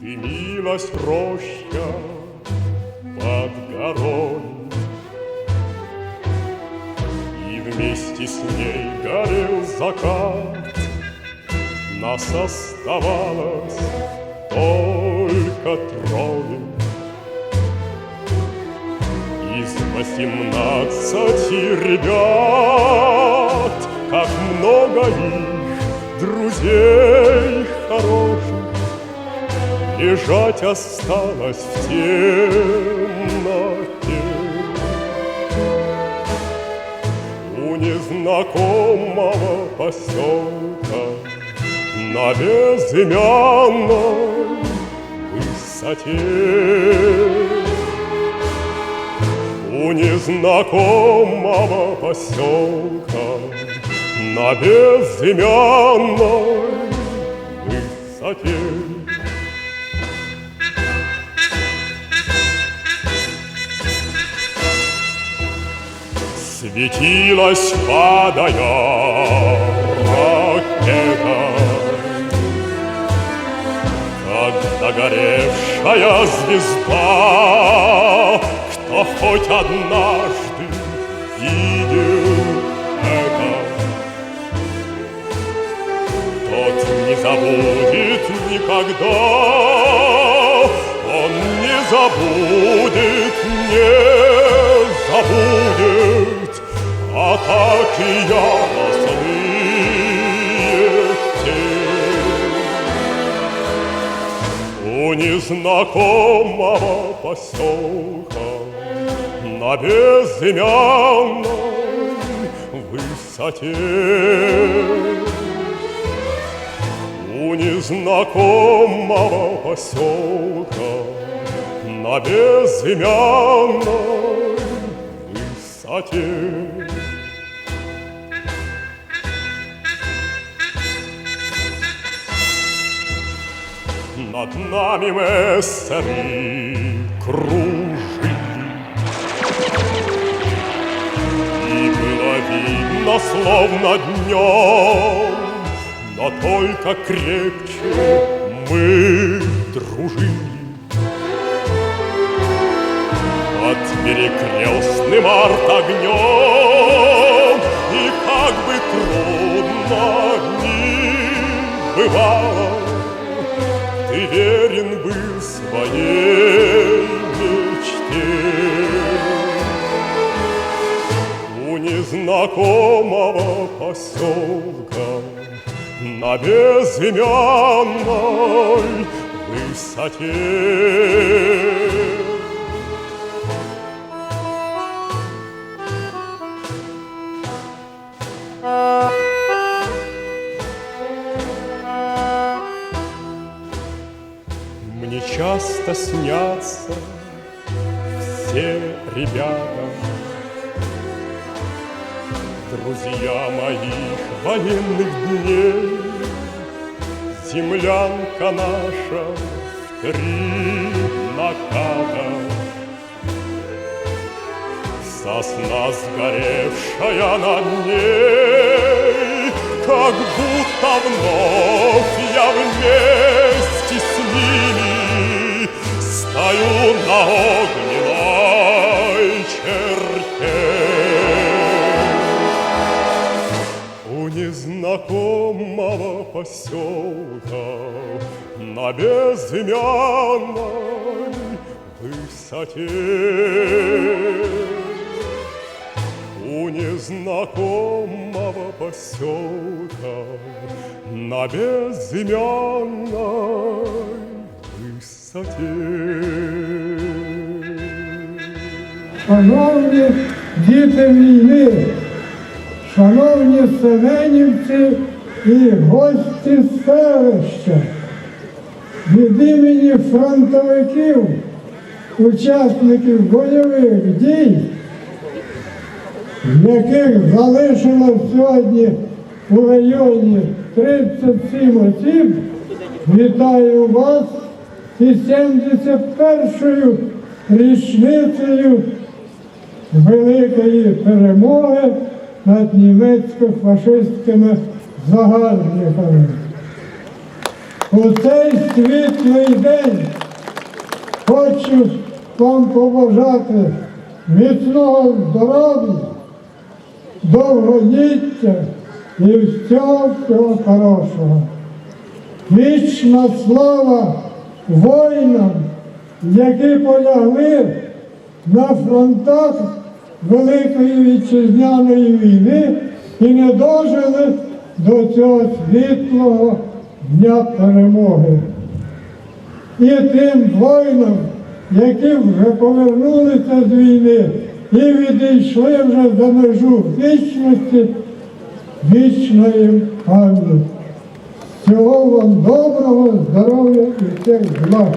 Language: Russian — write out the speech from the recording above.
Дымилась роща под горой, И вместе с ней горел закат. Нас оставалось только трое Из восемнадцати ребят Как много их друзей Лежать осталось в темноте. У незнакомого поселка На безымянной высоте. У незнакомого поселка На безымянной высоте Светилась, падая. Ракета, Как догоревшая звезда, Кто хоть однажды видел это, Тот не забудет никогда, Он не забудет, не забудет Атаки яростные те. У незнакомого поселка На безымянной высоте У незнакомого поселка На безымянной высоте Над нами мессеры кружили. И было видно, словно днем Но только крепче мы дружили. Под перекрестным арт-огнем И как бы трудно ни бывало верен был своей мечте. У незнакомого поселка на безымянной высоте. Часто снятся все ребята, Друзья моих военных дней. Землянка наша в три наката, Сосна сгоревшая над ней, Как будто вновь огненной черте. У незнакомого поселка На безымянной высоте У незнакомого поселка На безымянной высоте Шановні діти війни, шановні селенівці і гості селища, від імені фронтовиків, учасників бойових дій, яких залишилось сьогодні у районі 37 осіб, вітаю вас із 71-ю річницею великої перемоги над німецько-фашистськими загарбниками. У цей світлий день хочу вам побажати міцного здоров'я, довголіття і всього всього хорошого. Вічна слава воїнам, які полягли на фронтах Великої Вітчизняної війни і не дожили до цього світлого дня перемоги. І тим воїнам, які вже повернулися з війни і відійшли вже за межу вічності, вічна їм пам'ять. Всього вам доброго, здоров'я і всіх благ.